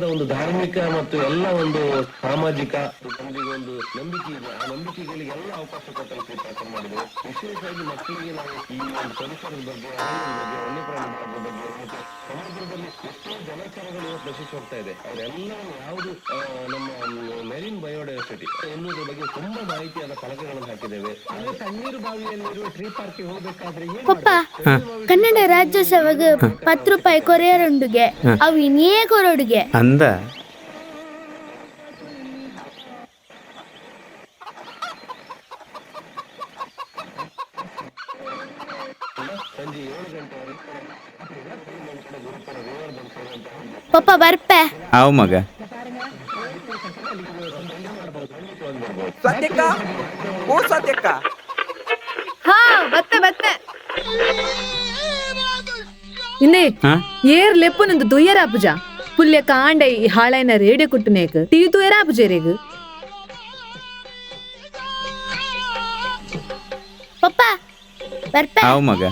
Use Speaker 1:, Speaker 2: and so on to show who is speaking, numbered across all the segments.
Speaker 1: ಈ ಒಂದು ಧಾರ್ಮಿಕ ಮತ್ತು ಎಲ್ಲ ಒಂದು ಸಾಮಾಜಿಕ ಜನರಿಗೆ ಒಂದು ನಂಬಿಕೆ ಇದೆ. ಆ ನಂಬಿಕೆಗಳಿಗೆ ಎಲ್ಲ ಅವಕಾಶ ಕೊಟ್ಟಂತೆ ಕೆಲಸ ಮಾಡಿದೆ ವಿಶೇಷವಾಗಿ ಮಕ್ಕಳಿಗೆ ನಾವು ಈ ಒಂದು ಪರಿಸರದ ಬಗ್ಗೆ ವನ್ಯಪ್ರಾಣಿ ಬಗ್ಗೆ ಸಮುದ್ರದಲ್ಲಿ ಎಷ್ಟೋ ಜಲಚರಗಳು ಇವತ್ತು ನಶಿಸಿ ಹೋಗ್ತಾ ಇದೆ. ಅವರೆಲ್ಲವನ್ನು ಯಾವುದು ನಮ್ಮ ಮೆರಿನ್ ಬಯೋಡೈವರ್ಸಿಟಿ. ಎನ್ನುವುದ್ರ ಬಗ್ಗೆ ತುಂಬಾ ಮಾಹಿತಿಯಾದ ಫಲಕಗಳನ್ನು ಹಾಕಿದ್ದೇವೆ. ತಣ್ಣೀರು ಬಾವಿಯಲ್ಲಿರುವ ಟ್ರೀ ಪಾರ್ಕ್ಗೆ ಹೋಗ್ಬೇಕಾದ್ರೆ ಏನು
Speaker 2: ಪಪ್ಪ ಕನ್ನಡ ರಾಜ್ಯೋತ್ಸವಗ್ ಪತ್ತು ರೂಪಾಯಿ ಕೊರಿಯರುಂಡುಗೆ ಅವು ಇನ್ನೇ ಕೊರೊಡುಗೆ.
Speaker 3: ಅಂದ.
Speaker 2: ಪಪ್ಪ ಬರ್ಪೆ
Speaker 3: ಅವ್ ಮಗ
Speaker 4: ಸತ್ಯಕ್ಕ ಓ ಸತ್ಯಕ್ಕ
Speaker 5: ಹಾ ಬತ್ತೆ ಬತ್ತೆ ಇನ್ನೇ
Speaker 3: ಹಾ
Speaker 5: ಏರ್ ಲೆಪ್ಪುನಂದು ದುಯ್ಯರ ಪೂಜ ಪುಲ್ಯ ಕಾಂಡೆ ಈ ಹಾಳೈನ ರೇಡಿಯೋ ಕುಟ್ಟುನೇಕ್ ಟಿ ತುಯರ ಪೂಜೆರೆಗ್
Speaker 2: ಪಪ್ಪ ಬರ್ಪೆ
Speaker 3: ಅವ್ ಮಗ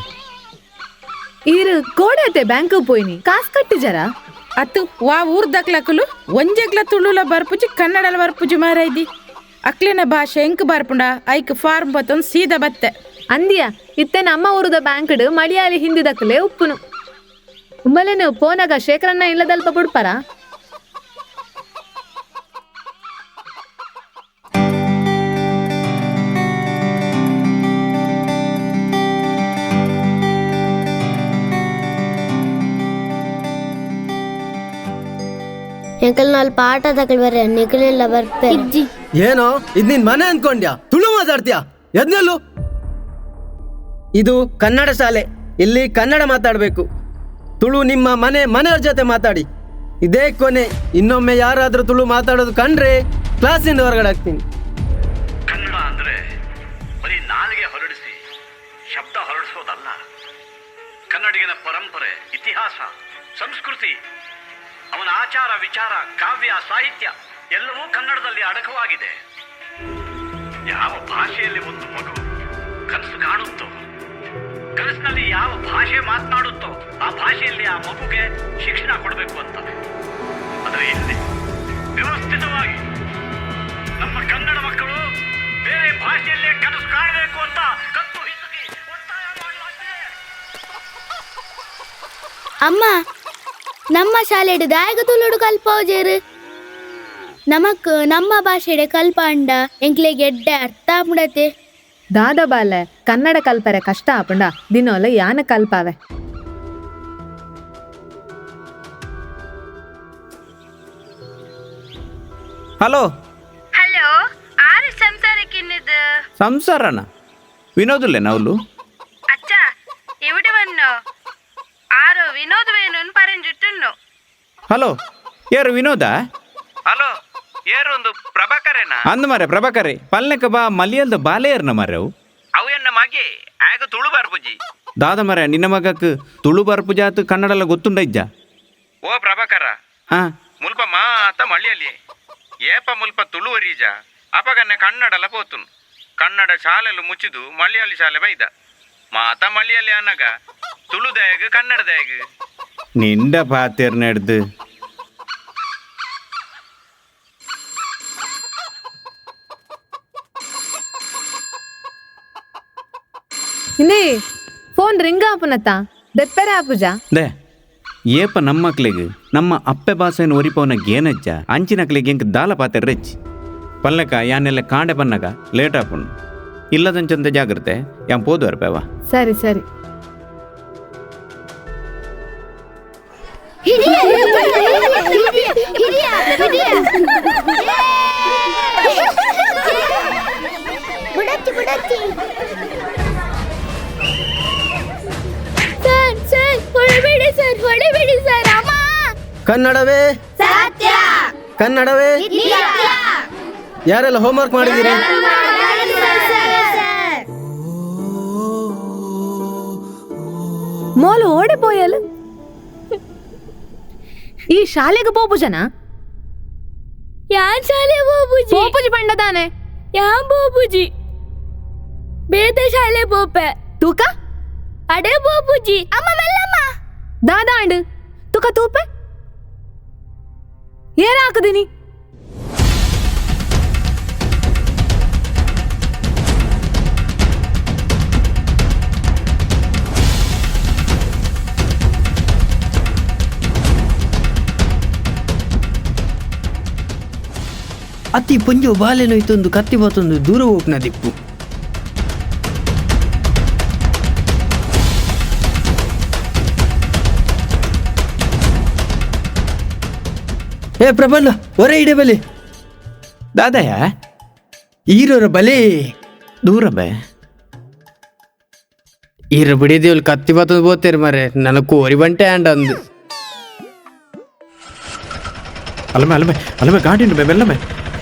Speaker 5: ಕೋಡತೆ ಬ್ಯಾಂಕ್ ಪೋಯಿನಿ. ಕಾಸ್ ಕಟ್ಟಿ ಜರ.
Speaker 6: ಅತ್ತು ವಾ ಊರ್ ದಕ್ಲಕಲು ಒಂಜೆಗ್ಲ ತುಳುಲ ಬರ್ಪುಜಿ ಕನ್ನಡಲ ಬರ್ಪುಜಿ ಮಾರೈದಿ ಅಕ್ಲಿನ ಭಾಷೆ ಎಂಕ್ ಬರ್ಪುಂಡ ಐಕ್ ಫಾರ್ಮ್ ಬತ್ತೊಂದು ಸೀದಾ ಬತ್ತೆ.
Speaker 5: ಅಂದಿಯ ಇತ್ತೆ ನಮ್ಮ ಊರುದ ಬ್ಯಾಂಕ್ಡ್ ಮಳಿಯಾಲಿ ಹಿಂದಿದಕ್ಲೆ ಉಪ್ಪುನು. ಉಮ್ಮಲೆನು ಪೋನಾಗ ಶೇಖರಣ್ಣ ಇಲ್ಲದಲ್ಪ ಬಿಡ್ಪಾರ?
Speaker 2: ಎಂಕಲ್ ನಾಲ್ ಪಾಠ ತಕಲ್ ಬರ್ರೆ ನಿಖಲೆಲ್ಲ ಬರ್ತೆ
Speaker 7: ಏನೋ? ಇದ್ ನಿನ್ ಮನೆ ಅನ್ಕೊಂಡ್ಯಾ? ತುಳು ಮಾತಾಡ್ತೀಯಾ? ಎದ್ನೆಲ್ಲು? ಇದು ಕನ್ನಡ ಶಾಲೆ. ಇಲ್ಲಿ ಕನ್ನಡ ಮಾತಾಡಬೇಕು. ತುಳು ನಿಮ್ಮ ಮನೆ ಮನೆಯವ್ರ ಜೊತೆ ಮಾತಾಡಿ. ಇದೇ ಕೊನೆ. ಇನ್ನೊಮ್ಮೆ ಯಾರಾದ್ರೂ ತುಳು ಮಾತಾಡೋದು ಕಂಡ್ರೆ ಕ್ಲಾಸಿಂದ ಹೊರಗಡೆ ಹಾಕ್ತೀನಿ.
Speaker 8: ಕನ್ನಡ ಅಂದ್ರೆ ಬರೀ ನಾಲಿಗೆ ಹೊರಡಿಸಿ ಶಬ್ದ ಹೊರಡಿಸೋದಲ್ಲ. ಕನ್ನಡಿಗನ ಪರಂಪರೆ ಇತಿಹಾಸ ಸಂಸ್ಕೃತಿ ಅವನ ಆಚಾರ, ವಿಚಾರ, ಕಾವ್ಯ, ಸಾಹಿತ್ಯ ಎಲ್ಲವೂ ಕನ್ನಡದಲ್ಲಿ ಅಡಕವಾಗಿದೆ. ಯಾವ ಭಾಷೆಯಲ್ಲಿ ಒಂದು ಮಗು ಕನಸು ಕಾಣುತ್ತೋ, ಕನಸಿನಲ್ಲಿ ಯಾವ ಭಾಷೆ ಮಾತನಾಡುತ್ತೋ, ಆ ಭಾಷೆಯಲ್ಲಿ ಆ ಮಗುಗೆ ಶಿಕ್ಷಣ ಕೊಡಬೇಕು ಅಂತ ಅದರ ಇಲ್ಲಿ ವ್ಯವಸ್ಥಿತವಾಗಿ ನಮ್ಮ ಕನ್ನಡ ಮಕ್ಕಳು ಬೇರೆ ಭಾಷೆಯಲ್ಲೇ ಕನಸು ಕಾಣಬೇಕು ಅಂತ ಕತ್ತು ಹಿಸುಕಿ
Speaker 2: ಅಮ್ಮ ನಮ್ಮ ಶಾಲೆಡ್ ದಾಯಕ ತುಳುಡು ಕಲ್ಪೋಜೇರು ನಮಕ್ ನಮ್ಮ ಭಾಷೆಡೆ ಕಲ್ಪಾಂಡ ಎಂಕ್ಲೆಗೆ ಎಡ್ಡೆ ಅರ್ಥ ಆಗ್ಬಿಡತೆ
Speaker 5: ದಾದ ಬಾಲೆ ಕನ್ನಡ ಕಲ್ಪರೆ ಕಷ್ಟ ಆಪುಂಡ ದಿನೋಲ ಯಾನ ಕಲ್ಪಾವೆ
Speaker 3: ಹಲೋ
Speaker 9: ഹലോ ആര് സംസാരിക്കുന്നത്
Speaker 3: ಸಂಸಾರನ ವಿನೋದುಲ್ಲೆ ನವ್ಲು ಹಲೋ ಯಾರು ವಿನೋದ?
Speaker 4: ಹಲೋ ಯಾರು ಒಂದು ಪ್ರಭಾಕರೇನ?
Speaker 3: ಅಂದ ಮರೆ ಪ್ರಭಾಕರೇ ಪಲ್ನೆಕ ಬಾ ಮಲಿಯಲ್ದ ಬಾಲೆಯರ್ನ ಮರೆವು
Speaker 4: ಅವು. ಎನ್ನ ಮಗೆ ಆಗ ತುಳು ಬರ್ಪುಜಿ
Speaker 3: ದಾದ ಮರೆ ನಿನ್ನ ಮಗಕ್ ತುಳು ಬರ್ಪು ಕನ್ನಡ ಕನ್ನಡಲ ಗೊತ್ತುಂಡ ಇಜ್ಜ?
Speaker 4: ಓ ಪ್ರಭಾಕರ.
Speaker 3: ಹಾ.
Speaker 4: ಮುಲ್ಪ ಮಾತ ಮಳಿಯಲ್ಲಿ ಏಪ ಮುಲ್ಪ ತುಳು ಅರಿಜ ಅಪಗನ್ನ ಕನ್ನಡ ಕನ್ನಡಲ ಪೋತುನು ಕನ್ನಡ ಶಾಲೆಲು ಮುಚ್ಚಿದು ಮಳಿಯಲ್ಲಿ ಶಾಲೆ ಬೈದ. ಮಾತ ಮಳಿಯಲ್ಲಿ ಅನ್ನಗ ತುಳು ದಯಗ್ ಕನ್ನಡ ದಯಗ್
Speaker 3: ನಿಂಡ ಪಾತೇರ್ ನಡೆದು
Speaker 5: ಇನ್ನೇ ಫೋನ್ ರಿಂಗ್ ಆಪುನತ್ತ ದೆಪ್ಪರೆ ಆಪುಜ
Speaker 3: ದೇ ಏಪ ನಮ್ಮ ಮಕ್ಳಿಗೆ ನಮ್ಮ ಅಪ್ಪೆ ಭಾಷೆಯನ್ನು ಒರಿಪವನ ಗೇನಜ್ಜ ಅಂಚಿನಕ್ಲಿಗೆ ಎಂಕ್ ದಾಲ ಪಾತೆ ರೆಚ್ ಪಲ್ಲಕ ಯಾನೆಲ್ಲ ಕಾಂಡೆ ಬನ್ನಗ ಲೇಟ್ ಆಪುಂಡು ಇಲ್ಲದಂಚಂತ ಜಾಗ್ರತೆ ಯಾನ್ ಪೋದು ಅರ್ಪೇವ
Speaker 5: ಸರಿ ಸರಿ
Speaker 7: ಕನ್ನಡವೇ
Speaker 2: ಸತ್ಯ
Speaker 7: ಕನ್ನಡವೇ ಯಾರೆಲ್ಲ ಹೋಮ್ವರ್ಕ್ ಮಾಡಿದ್ದೀರಿ
Speaker 5: ಮೋಲು ಓಡಿಪೋಯಲು ಈ ಶಾಲೆಗೆ ಬೋಬುಜನ
Speaker 2: ಯಾನ್ ಶಾಲೆ ಬೋಬುಜಿ?
Speaker 5: ಬೋಬುಜಿ ಬಂಡ ಪಂಡದಾನೆ
Speaker 2: ಯಾನ್ ಬೋಬುಜಿ? ಬೇದ ಶಾಲೆ ಬೋಪೆ.
Speaker 5: ತೂಕ?
Speaker 2: ಅಡೆ ಬೋಬುಜಿ. ಅಮ್ಮ ಮೆಲ್ಲಮ್ಮ.
Speaker 5: ದಾದಾಂಡ್. ತೂಕ ತೂಪೆ. ಏನಾಕದಿನಿ
Speaker 7: ಅತಿ ಪುಂಜು ಇತ್ತೊಂದು ಕತ್ತಿ ಬತ್ತೊಂದು ದೂರ ಹೋಗ್ನ ದಿಪ್ಪು ಏ ಪ್ರಬಂಧ ಹೊರ ಇಡೆ ಬಲೆ.
Speaker 3: ದಾದಯ
Speaker 7: ಈರೋರ ಬಲೆ
Speaker 3: ದೂರ ಬೇ.
Speaker 7: ಈರ ಬಿಡಿದೇವಲ್ ಕತ್ತಿ ಬತ್ತೊಂದು ಬೋತೇರಿ ಮರೆ ನನಗೆ ಕೋರಿ ಬಂಟೆ ಆಂಡ್ ಅಂದು.
Speaker 3: ಅಲ್ಲಮೆ ಅಲ್ಲಮೆ ಅಲ್ಲಮೆ ಗಾಡಿ ಬೇ ಮೆಲ್ಲಮೆ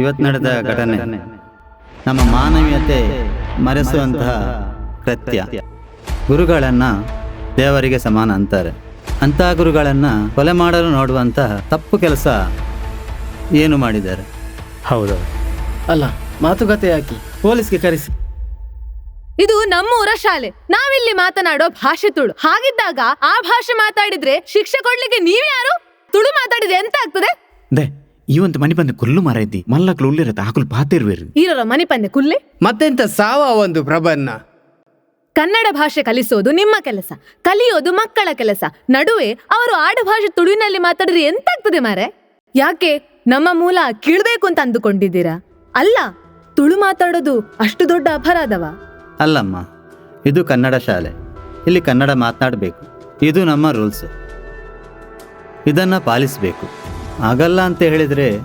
Speaker 10: ಇವತ್ತು ನಡೆದ ಘಟನೆ. ನಮ್ಮ ಮಾನವೀಯತೆ ಮರೆಸುವಂತಹ ಕೃತ್ಯ. ಗುರುಗಳನ್ನು ದೇವರಿಗೆ ಸಮಾನ ಅಂತಾರೆ. ಅಂತಹ ಗುರುಗಳನ್ನು ಕೊಲೆ ಮಾಡಲು ನೋಡುವಂತಹ ತಪ್ಪು ಕೆಲಸ ಏನು ಮಾಡಿದ್ದಾರೆ?
Speaker 7: ಹೌದು. ಅಲ್ಲ ಮಾತುಕತೆ ಹಾಕಿ ಪೊಲೀಸ್ಗೆ ಕರೆಸಿ.
Speaker 5: ಇದು ನಮ್ಮೂರ ಶಾಲೆ. ನಾವಿಲ್ಲಿ ಮಾತನಾಡೋ ಭಾಷೆ ತುಳು. ಹಾಗಿದ್ದಾಗ ಆ ಭಾಷೆ ಮಾತಾಡಿದ್ರೆ ಶಿಕ್ಷೆ ಕೊಡ್ಲಿಕ್ಕೆ ನೀವ್ಯಾರು? ತುಳು ಮಾತಾಡಿದ್ರೆ ಎಂತ ಆಗ್ತದೆ?
Speaker 3: ದೇ ಈ ಒಂದು ಮನೆ ಬಂದ ಕುಲ್ಲು ಮಾರ ಇದ್ದಿ. ಮಲ್ಲಕ್ಲು ಉಳ್ಳಿರತ್ತೆ ಹಾಕಲು ಪಾತಿರ್ವೇರು
Speaker 5: ಈರರ ಮನಿ ಪಂದೆ ಕುಲ್ಲೆ?
Speaker 7: ಮತ್ತೆಂತ ಸಾವ ಒಂದು ಪ್ರಬನ್ನ?
Speaker 5: ಕನ್ನಡ ಭಾಷೆ ಕಲಿಸೋದು ನಿಮ್ಮ ಕೆಲಸ ಕಲಿಯೋದು ಮಕ್ಕಳ ಕೆಲಸ. ನಡುವೆ ಅವರು ಆಡುಭಾಷೆ ತುಳುವಿನಲ್ಲಿ ಮಾತಾಡಿದ್ರೆ ಎಂತಾಗ್ತದೆ ಮಾರೆ? ಯಾಕೆ ನಮ್ಮ ಮೂಲ ಕೀಳ್ಬೇಕು ಅಂತ ಅಂದುಕೊಂಡಿದ್ದೀರಾ? ಅಲ್ಲ ತುಳು ಮಾತಾಡೋದು ಅಷ್ಟು ದೊಡ್ಡ ಅಪರಾಧವ?
Speaker 10: ಅಲ್ಲಮ್ಮ ಇದು ಕನ್ನಡ ಶಾಲೆ. ಇಲ್ಲಿ ಕನ್ನಡ ಮಾತನಾಡಬೇಕು. ಇದು ನಮ್ಮ ರೂಲ್ಸ್. ಇದನ್ನ ಪಾಲಿಸಬೇಕು. ಆಗಲ್ಲ ಅಂತ ಹೇಳಿದರೆ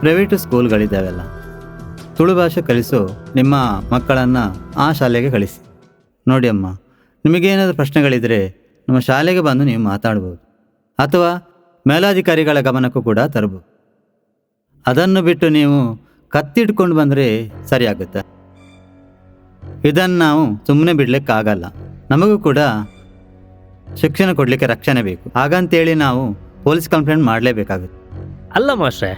Speaker 10: ಪ್ರೈವೇಟು ಸ್ಕೂಲ್ಗಳಿದ್ದಾವೆಲ್ಲ ತುಳು ಭಾಷೆ ಕಲಿಸೋ, ನಿಮ್ಮ ಮಕ್ಕಳನ್ನು ಆ ಶಾಲೆಗೆ ಕಳಿಸಿ. ನೋಡಿ ಅಮ್ಮ ನಿಮಗೇನಾದರೂ ಪ್ರಶ್ನೆಗಳಿದ್ದರೆ ನಮ್ಮ ಶಾಲೆಗೆ ಬಂದು ನೀವು ಮಾತಾಡ್ಬೋದು. ಅಥವಾ ಮೇಲಾಧಿಕಾರಿಗಳ ಗಮನಕ್ಕೂ ಕೂಡ ತರಬಹುದು. ಅದನ್ನು ಬಿಟ್ಟು ನೀವು ಕತ್ತಿಟ್ಕೊಂಡು ಬಂದರೆ ಸರಿಯಾಗುತ್ತೆ. ಇದನ್ನು ನಾವು ಸುಮ್ಮನೆ ಬಿಡಲಿಕ್ಕಾಗಲ್ಲ. ನಮಗೂ ಕೂಡ ಶಿಕ್ಷಣ ಕೊಡಲಿಕ್ಕೆ ರಕ್ಷಣೆ ಬೇಕು. ಹಾಗಂತೇಳಿ ನಾವು ಪೊಲೀಸ್ ಕಂಪ್ಲೇಂಟ್ ಮಾಡಲೇಬೇಕಾಗುತ್ತೆ.
Speaker 11: ಅಲ್ಲ ಮಾಸ್ಟ್ರೆ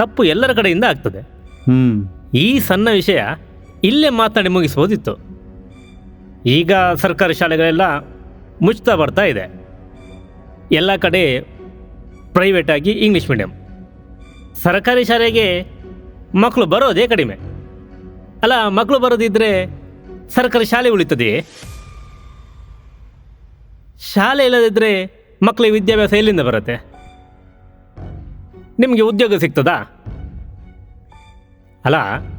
Speaker 11: ತಪ್ಪು ಎಲ್ಲರ ಕಡೆಯಿಂದ ಆಗ್ತದೆ.
Speaker 10: ಹ್ಞೂ
Speaker 11: ಈ ಸಣ್ಣ ವಿಷಯ ಇಲ್ಲೇ ಮಾತಾಡಿ ಮುಗಿಸ್ಬೋದಿತ್ತು. ಈಗ ಸರ್ಕಾರಿ ಶಾಲೆಗಳೆಲ್ಲ ಮುಚ್ತಾ ಬರ್ತಾ ಇದೆ. ಎಲ್ಲ ಕಡೆ ಪ್ರೈವೇಟಾಗಿ ಇಂಗ್ಲೀಷ್ ಮೀಡಿಯಂ ಸರ್ಕಾರಿ ಶಾಲೆಗೆ ಮಕ್ಕಳು ಬರೋದೇ ಕಡಿಮೆ. ಅಲ್ಲ ಮಕ್ಕಳು ಬರೋದಿದ್ರೆ ಸರ್ಕಾರಿ ಶಾಲೆ ಉಳಿತದೆಯೇ? ಶಾಲೆ ಇಲ್ಲದಿದ್ದರೆ ಮಕ್ಕಳಿಗೆ ವಿದ್ಯಾಭ್ಯಾಸ ಎಲ್ಲಿಂದ ಬರುತ್ತೆ? ನಿಮಗೆ ಉದ್ಯೋಗ ಸಿಗ್ತದಾ? ಅಲ್ಲ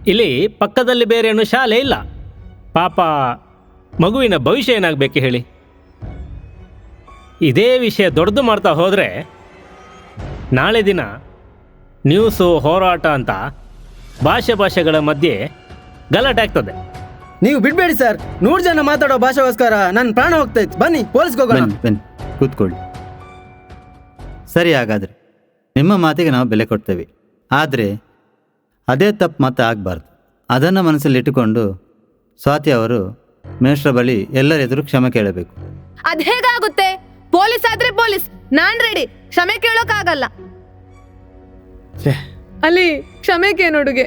Speaker 11: ಇಲ್ಲಿ ಪಕ್ಕದಲ್ಲಿ ಬೇರೆ ಏನು ಶಾಲೆ ಇಲ್ಲ. ಪಾಪ ಮಗುವಿನ ಭವಿಷ್ಯ ಏನಾಗಬೇಕು ಹೇಳಿ? ಇದೇ ವಿಷಯ ದೊಡ್ಡದು ಮಾಡ್ತಾ ಹೋದರೆ ನಾಳೆ ದಿನ ನ್ಯೂಸು ಹೋರಾಟ ಅಂತ ಭಾಷೆ ಭಾಷೆಗಳ ಮಧ್ಯೆ ಗಲಾಟೆ ಆಗ್ತದೆ.
Speaker 7: ನೀವು ಬಿಡ್ಬೇಡಿ ಸರ್. ನೂರು ಜನ ಮಾತಾಡೋ ಭಾಷೆಗೋಸ್ಕರ ನನ್ನ ಪ್ರಾಣ ಹೋಗ್ತಾ ಇತ್ತು. ಬನ್ನಿ ಪೊಲೀಸ್ಗೆ ಹೋಗೋಣ.
Speaker 10: ಕೂತ್ಕೊಳ್ಳಿ. ಸರಿ ಹಾಗಾದರೆ ನಿಮ್ಮ ಮಾತಿಗೆ ನಾವು ಬೆಲೆ ಕೊಡ್ತೇವೆ. ಆದರೆ ಅದೇ ತಪ್ಪು ಮತ್ತೆ ಆಗಬಾರ್ದು. ಅದನ್ನು ಮನಸ್ಸಲ್ಲಿಟ್ಟುಕೊಂಡು ಸ್ವಾತಿ ಅವರು ಮೇಷ್ಟ್ರ ಬಳಿ ಎಲ್ಲರ ಎದುರು ಕ್ಷಮೆ ಕೇಳಬೇಕು.
Speaker 5: ಅದು ಹೇಗಾಗುತ್ತೆ? ಪೊಲೀಸ್ ಆದ್ರೆ ಪೊಲೀಸ್ ನಾನು ರೆಡಿ ಕ್ಷಮೆ ಕೇಳೋಕ್ಕಾಗಲ್ಲ ಅಲ್ಲಿ ಕ್ಷಮೆ ಕೇನುಡುಗೆ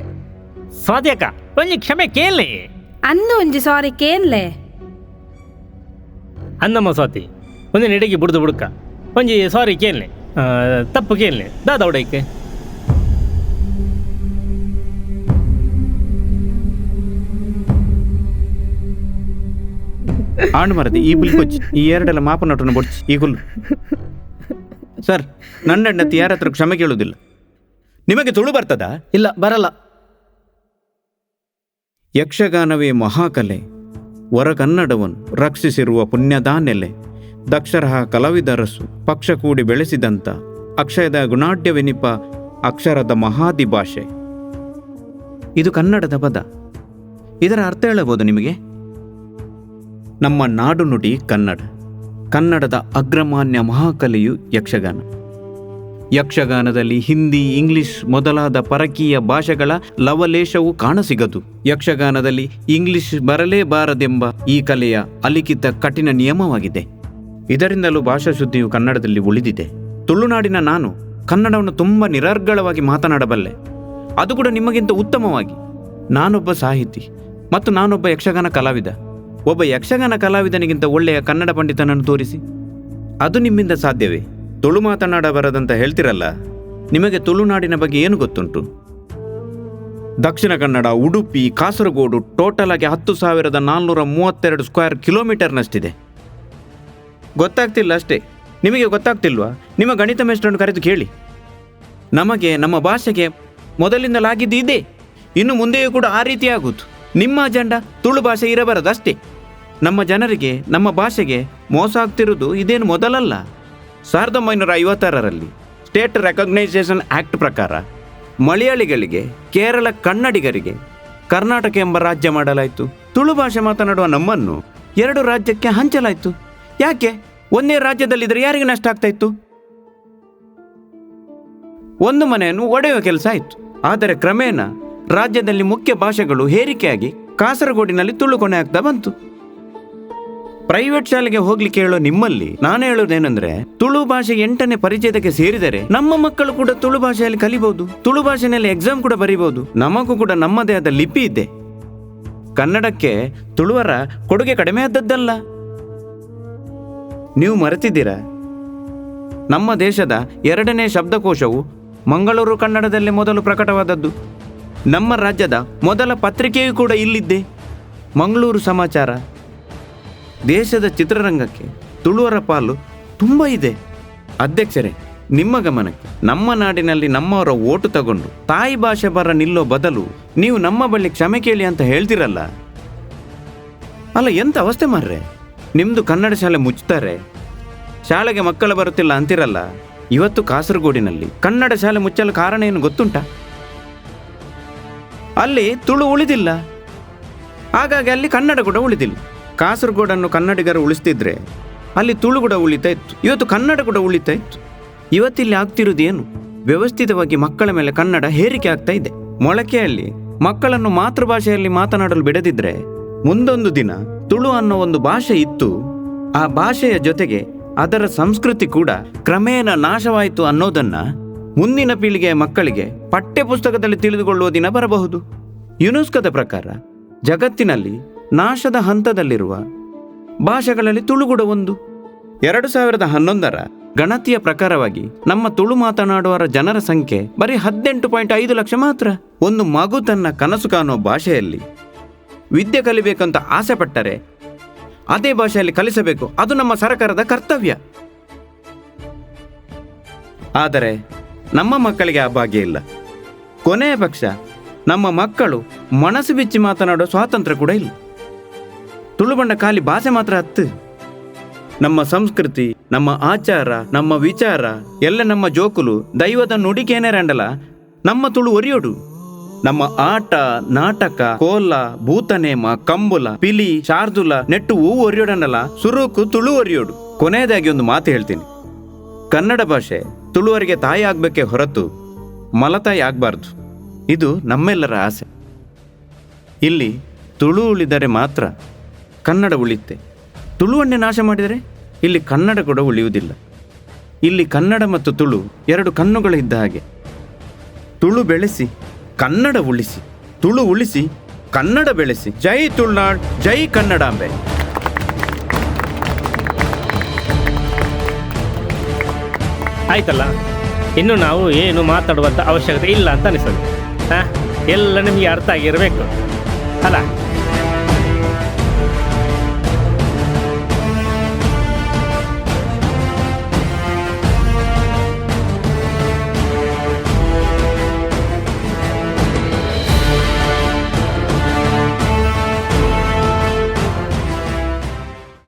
Speaker 11: ಸ್ವಾತಿ ಅಕ್ಕ ಒಂಜಿ ಕ್ಷಮೆ ಕೇಳಲಿ.
Speaker 9: ಅಂದು ಒಂಜಿ ಸಾರಿ ಕೇನ್ಲೆ?
Speaker 11: ಅನ್ನಮ್ಮ ಸ್ವಾತಿ ಒಂದು ಇಡಗಿ ಬುಡ್ದು ಬುಡ್ಕ. ಒಂಜಿ ಸಾರಿ ಕೇಳಲಿ. ತಪ್ಪು ಕೇಳಲಿ ದಾದ ಉಡೈಕೆ
Speaker 3: ಆಂಡ್ ಮರದಿ ಈ ಬುಲ್ ಕೊಚ್ಚಿ ಈ ಎರಡೆಲ್ಲ ಮಾಪನಟನ ಬೊಡ್ಚಿ ಈ ಹುಲ್ಲು. ಸರ್ ನನ್ನ ಹೆಂಡತಿ ಯಾರ ಹತ್ರ ಕ್ಷಮೆ ಕೇಳುವುದಿಲ್ಲ. ನಿಮಗೆ ತುಳು ಬರ್ತದಾ?
Speaker 7: ಇಲ್ಲ ಬರಲ್ಲ.
Speaker 3: ಯಕ್ಷಗಾನವೇ ಮಹಾಕಲೆ ವರ ಕನ್ನಡವನ್ನು ರಕ್ಷಿಸಿರುವ ಪುಣ್ಯದ ನೆಲೆ ದಕ್ಷರಹ ಕಲಾವಿದರಸು ಪಕ್ಷ ಕೂಡಿ ಬೆಳೆಸಿದಂಥ ಅಕ್ಷಯದ ಗುಣಾಢ್ಯವೆನಿಪ ಅಕ್ಷರದ ಮಹಾದಿ ಭಾಷೆ ಇದು ಕನ್ನಡದ ಪದ. ಇದರ ಅರ್ಥ ಹೇಳಬಹುದು ನಿಮಗೆ? ನಮ್ಮ ನಾಡು ನುಡಿ ಕನ್ನಡ. ಕನ್ನಡದ ಅಗ್ರಮಾನ್ಯ ಮಹಾಕಲೆಯು ಯಕ್ಷಗಾನ. ಯಕ್ಷಗಾನದಲ್ಲಿ ಹಿಂದಿ, ಇಂಗ್ಲಿಷ್ ಮೊದಲಾದ ಪರಕೀಯ ಭಾಷೆಗಳ ಲವಲೇಶವು ಕಾಣಸಿಗದು. ಯಕ್ಷಗಾನದಲ್ಲಿ ಇಂಗ್ಲಿಷ್ ಬರಲೇಬಾರದೆಂಬ ಈ ಕಲೆಯ ಅಲಿಖಿತ ಕಠಿಣ ನಿಯಮವಾಗಿದೆ. ಇದರಿಂದಲೂ ಭಾಷಾ ಶುದ್ಧಿಯು ಕನ್ನಡದಲ್ಲಿ ಉಳಿದಿದೆ. ತುಳುನಾಡಿನ ನಾನು ಕನ್ನಡವನ್ನು ತುಂಬ ನಿರರ್ಗಳವಾಗಿ ಮಾತನಾಡಬಲ್ಲೆ. ಅದು ಕೂಡ ನಿಮಗಿಂತ ಉತ್ತಮವಾಗಿ. ನಾನೊಬ್ಬ ಸಾಹಿತಿ ಮತ್ತು ನಾನೊಬ್ಬ ಯಕ್ಷಗಾನ ಕಲಾವಿದ. ಒಬ್ಬ ಯಕ್ಷಗಾನ ಕಲಾವಿದನಿಗಿಂತ ಒಳ್ಳೆಯ ಕನ್ನಡ ಪಂಡಿತನನ್ನು ತೋರಿಸಿ. ಅದು ನಿಮ್ಮಿಂದ ಸಾಧ್ಯವೇ? ತುಳು ಮಾತನಾಡಬಾರದಂತ ಹೇಳ್ತಿರಲ್ಲ? ನಿಮಗೆ ತುಳುನಾಡಿನ ಬಗ್ಗೆ ಏನು ಗೊತ್ತುಂಟು? ದಕ್ಷಿಣ ಕನ್ನಡ, ಉಡುಪಿ, ಕಾಸರಗೋಡು ಟೋಟಲ್ ಆಗಿ ಹತ್ತು ಸಾವಿರದ ನಾನ್ನೂರ ಮೂವತ್ತೆರಡು ಸ್ಕ್ವೇರ್ ಕಿಲೋಮೀಟರ್ನಷ್ಟಿದೆ. ಗೊತ್ತಾಗ್ತಿಲ್ಲ ಅಷ್ಟೇ. ನಿಮಗೆ ಗೊತ್ತಾಗ್ತಿಲ್ವಾ? ನಿಮ್ಮ ಗಣಿತ ಮೇಷ್ಟ್ರನ್ನು ಕರೆದು ಕೇಳಿ. ನಮಗೆ, ನಮ್ಮ ಭಾಷೆಗೆ ಮೊದಲಿಂದಲಾಗಿದ್ದು ಇದೆ. ಇನ್ನು ಮುಂದೆಯೂ ಕೂಡ ಆ ರೀತಿ ಆಗುವುದು. ನಿಮ್ಮ ಅಜೆಂಡಾ ತುಳು ಭಾಷೆ ಇರಬಾರದು ಅಷ್ಟೇ. ನಮ್ಮ ಜನರಿಗೆ, ನಮ್ಮ ಭಾಷೆಗೆ ಮೋಸ ಆಗ್ತಿರುವುದು ಇದೇನು ಮೊದಲಲ್ಲ. ಸಾವಿರದ ಒಂಬೈನೂರ ಐವತ್ತಾರರಲ್ಲಿ ಸ್ಟೇಟ್ ರೆಕಗ್ನೈಸೇಷನ್ ಆ್ಯಕ್ಟ್ ಪ್ರಕಾರ ಮಲಯಾಳಿಗಳಿಗೆ, ಕೇರಳ ಕನ್ನಡಿಗರಿಗೆ ಕರ್ನಾಟಕ ಎಂಬ ರಾಜ್ಯ ಮಾಡಲಾಯಿತು. ತುಳು ಭಾಷೆ ಮಾತನಾಡುವ ನಮ್ಮನ್ನು ಎರಡು ರಾಜ್ಯಕ್ಕೆ ಹಂಚಲಾಯಿತು. ಯಾಕೆ? ಒಂದೇ ರಾಜ್ಯದಲ್ಲಿದ್ದರೆ ಯಾರಿಗೆ ನಷ್ಟ ಆಗ್ತಾ ಇತ್ತು? ಒಂದು ಮನೆಯನ್ನು ಒಡೆಯುವ ಕೆಲಸ ಆಯಿತು. ಆದರೆ ಕ್ರಮೇಣ ರಾಜ್ಯದಲ್ಲಿ ಮುಖ್ಯ ಭಾಷೆಗಳು ಹೇರಿಕೆಯಾಗಿ ಕಾಸರಗೋಡಿನಲ್ಲಿ ತುಳುಕೊಣೆ ಆಗ್ತಾ ಬಂತು. ಪ್ರೈವೇಟ್ ಶಾಲೆಗೆ ಹೋಗ್ಲಿಕ್ಕೆ ಹೇಳೋ ನಿಮ್ಮಲ್ಲಿ ನಾನು ಹೇಳೋದೇನೆಂದ್ರೆ, ತುಳು ಭಾಷೆ ಎಂಟನೇ ಪರಿಚಯದಕ್ಕೆ ಸೇರಿದರೆ ನಮ್ಮ ಮಕ್ಕಳು ಕೂಡ ತುಳು ಭಾಷೆಯಲ್ಲಿ ಕಲಿಬಹುದು. ತುಳು ಭಾಷೆಯಲ್ಲಿ ಎಕ್ಸಾಮ್ ಕೂಡ ಬರೀಬಹುದು. ನಮಗೂ ಕೂಡ ನಮ್ಮದೇ ಆದ ಲಿಪಿ ಇದೆ. ಕನ್ನಡಕ್ಕೆ ತುಳುವರ ಕೊಡುಗೆ ಕಡಿಮೆ ಆದದ್ದಲ್ಲ. ನೀವು ಮರೆತಿದ್ದೀರಾ? ನಮ್ಮ ದೇಶದ ಎರಡನೇ ಶಬ್ದಕೋಶವು ಮಂಗಳೂರು ಕನ್ನಡದಲ್ಲಿ ಮೊದಲು ಪ್ರಕಟವಾದದ್ದು. ನಮ್ಮ ರಾಜ್ಯದ ಮೊದಲ ಪತ್ರಿಕೆಯೂ ಕೂಡ ಇಲ್ಲಿದ್ದೆ. ಮಂಗಳೂರು ಸಮಾಚಾರ. ದೇಶದ ಚಿತ್ರರಂಗಕ್ಕೆ ತುಳುವರ ಪಾಲು ತುಂಬ ಇದೆ. ಅಧ್ಯಕ್ಷರೇ, ನಿಮ್ಮ ಗಮನಕ್ಕೆ ನಮ್ಮ ನಾಡಿನಲ್ಲಿ ನಮ್ಮವರ ಓಟು ತಗೊಂಡು ತಾಯಿ ಭಾಷೆ ಬರ ನಿಲ್ಲೋ ಬದಲು ನೀವು ನಮ್ಮ ಬಳಿ ಕ್ಷಮೆ ಕೇಳಿ ಅಂತ ಹೇಳ್ತಿರಲ್ಲ? ಅಲ್ಲ, ಎಂತ ಅವಸ್ಥೆ ಮಾರ್ರೆ? ನಿಮ್ಮದು ಕನ್ನಡ ಶಾಲೆ ಮುಚ್ತಾರೆ. ಶಾಲೆಗೆ ಮಕ್ಕಳು ಬರುತ್ತಿಲ್ಲ ಅಂತಿರಲ್ಲ, ಇವತ್ತು ಕಾಸರಗೋಡಿನಲ್ಲಿ ಕನ್ನಡ ಶಾಲೆ ಮುಚ್ಚಲು ಕಾರಣ ಏನು ಗೊತ್ತುಂಟಾ? ಅಲ್ಲಿ ತುಳು ಉಳಿದಿಲ್ಲ. ಹಾಗಾಗಿ ಅಲ್ಲಿ ಕನ್ನಡ ಕೂಡ ಉಳಿದಿಲ್ಲ. ಕಾಸರಗೋಡನ್ನು ಕನ್ನಡಿಗರು ಉಳಿಸ್ತಿದ್ರೆ ಅಲ್ಲಿ ತುಳು ಕೂಡ ಉಳಿತಾ ಇತ್ತು. ಇವತ್ತು ಕನ್ನಡ ಕೂಡ ಉಳಿತಾ ಇತ್ತು. ಇವತ್ತಿಲ್ಲಿ ಏನು? ವ್ಯವಸ್ಥಿತವಾಗಿ ಮಕ್ಕಳ ಮೇಲೆ ಕನ್ನಡ ಹೇರಿಕೆ ಆಗ್ತಾ ಇದೆ. ಮೊಳಕೆಯಲ್ಲಿ ಮಕ್ಕಳನ್ನು ಮಾತೃಭಾಷೆಯಲ್ಲಿ ಮಾತನಾಡಲು ಬಿಡದಿದ್ರೆ ಮುಂದೊಂದು ದಿನ ತುಳು ಅನ್ನೋ ಒಂದು ಭಾಷೆ ಇತ್ತು. ಆ ಭಾಷೆಯ ಜೊತೆಗೆ ಅದರ ಸಂಸ್ಕೃತಿ ಕೂಡ ಕ್ರಮೇಣ ನಾಶವಾಯಿತು ಅನ್ನೋದನ್ನ ಮುಂದಿನ ಪೀಳಿಗೆಯ ಮಕ್ಕಳಿಗೆ ಪಠ್ಯ ಪುಸ್ತಕದಲ್ಲಿ ತಿಳಿದುಕೊಳ್ಳುವ ದಿನ ಬರಬಹುದು. ಯುನೆಸ್ಕೋದ ಪ್ರಕಾರ ಜಗತ್ತಿನಲ್ಲಿ ನಾಶದ ಹಂತದಲ್ಲಿರುವ ಭಾಷೆಗಳಲ್ಲಿ ತುಳು ಕೂಡ ಒಂದು. ಎರಡು ಸಾವಿರದ ಹನ್ನೊಂದರ ಗಣತಿಯ ಪ್ರಕಾರವಾಗಿ ನಮ್ಮ ತುಳು ಮಾತನಾಡುವರ ಜನರ ಸಂಖ್ಯೆ ಬರೀ ಹದಿನೆಂಟು ಪಾಯಿಂಟ್ ಐದು ಲಕ್ಷ ಮಾತ್ರ. ಒಂದು ಮಗು ತನ್ನ ಕನಸು ಕಾಣುವ ಭಾಷೆಯಲ್ಲಿ ವಿದ್ಯೆ ಕಲಿಬೇಕಂತ ಆಸೆ ಪಟ್ಟರೆ ಅದೇ ಭಾಷೆಯಲ್ಲಿ ಕಲಿಸಬೇಕು. ಅದು ನಮ್ಮ ಸರ್ಕಾರದ ಕರ್ತವ್ಯ. ಆದರೆ ನಮ್ಮ ಮಕ್ಕಳಿಗೆ ಆ ಭಾಗ್ಯ ಇಲ್ಲ. ಕೊನೆಯ ಪಕ್ಷ ನಮ್ಮ ಮಕ್ಕಳು ಮನಸ್ಸು ಬಿಚ್ಚಿ ಮಾತನಾಡುವ ಸ್ವಾತಂತ್ರ್ಯ ಕೂಡ ಇಲ್ಲ. ತುಳುಬಂಡ ಖಾಲಿ ಭಾಷೆ ಮಾತ್ರ ಹತ್ತು. ನಮ್ಮ ಸಂಸ್ಕೃತಿ, ನಮ್ಮ ಆಚಾರ, ನಮ್ಮ ವಿಚಾರ, ಎಲ್ಲ ನಮ್ಮ ಜೋಕುಲು, ದೈವದ ನುಡಿಗೇನೆ ರಂಡಲ, ನಮ್ಮ ತುಳು ಒರಿಯೋಡು. ನಮ್ಮ ಆಟ, ನಾಟಕ, ಕೋಲ, ಭೂತನೇಮ, ಕಂಬುಲ, ಪಿಲಿ, ಶಾರ್ದುಲ, ನೆಟ್ಟು ಹೂ ಒರಿಯೋಡನಲ್ಲ, ಸುರುಕು ತುಳು ಒರಿಯೋಡು. ಕೊನೆಯದಾಗಿ ಒಂದು ಮಾತು ಹೇಳ್ತೀನಿ. ಕನ್ನಡ ಭಾಷೆ ತುಳುವರಿಗೆ ತಾಯಿ ಆಗ್ಬೇಕೆ ಹೊರತು ಮಲತಾಯಿ ಆಗಬಾರ್ದು. ಇದು ನಮ್ಮೆಲ್ಲರ ಆಸೆ. ಇಲ್ಲಿ ತುಳು ಉಳಿದರೆ ಮಾತ್ರ ಕನ್ನಡ ಉಳಿಯುತ್ತೆ. ತುಳುವನ್ನೇ ನಾಶ ಮಾಡಿದರೆ ಇಲ್ಲಿ ಕನ್ನಡ ಕೂಡ ಉಳಿಯುವುದಿಲ್ಲ. ಇಲ್ಲಿ ಕನ್ನಡ ಮತ್ತು ತುಳು ಎರಡು ಕಣ್ಣುಗಳು ಇದ್ದ ಹಾಗೆ. ತುಳು ಬೆಳೆಸಿ ಕನ್ನಡ ಉಳಿಸಿ, ತುಳು ಉಳಿಸಿ, ಕನ್ನಡ ಬೆಳೆಸಿ. ಜೈ ತುಳುನಾಡ್, ಜೈ ಕನ್ನಡಾಂಬೆ.
Speaker 11: ಆಯ್ತಲ್ಲ? ಇನ್ನು ನಾವು ಏನು ಮಾತಾಡುವಂಥ ಅವಶ್ಯಕತೆ ಇಲ್ಲ ಅಂತ ಅನಿಸ್ತದೆ. ಹಾಂ? ಎಲ್ಲ ನಿಮಗೆ ಅರ್ಥ ಆಗಿರಬೇಕು. ಅಲ್ಲ?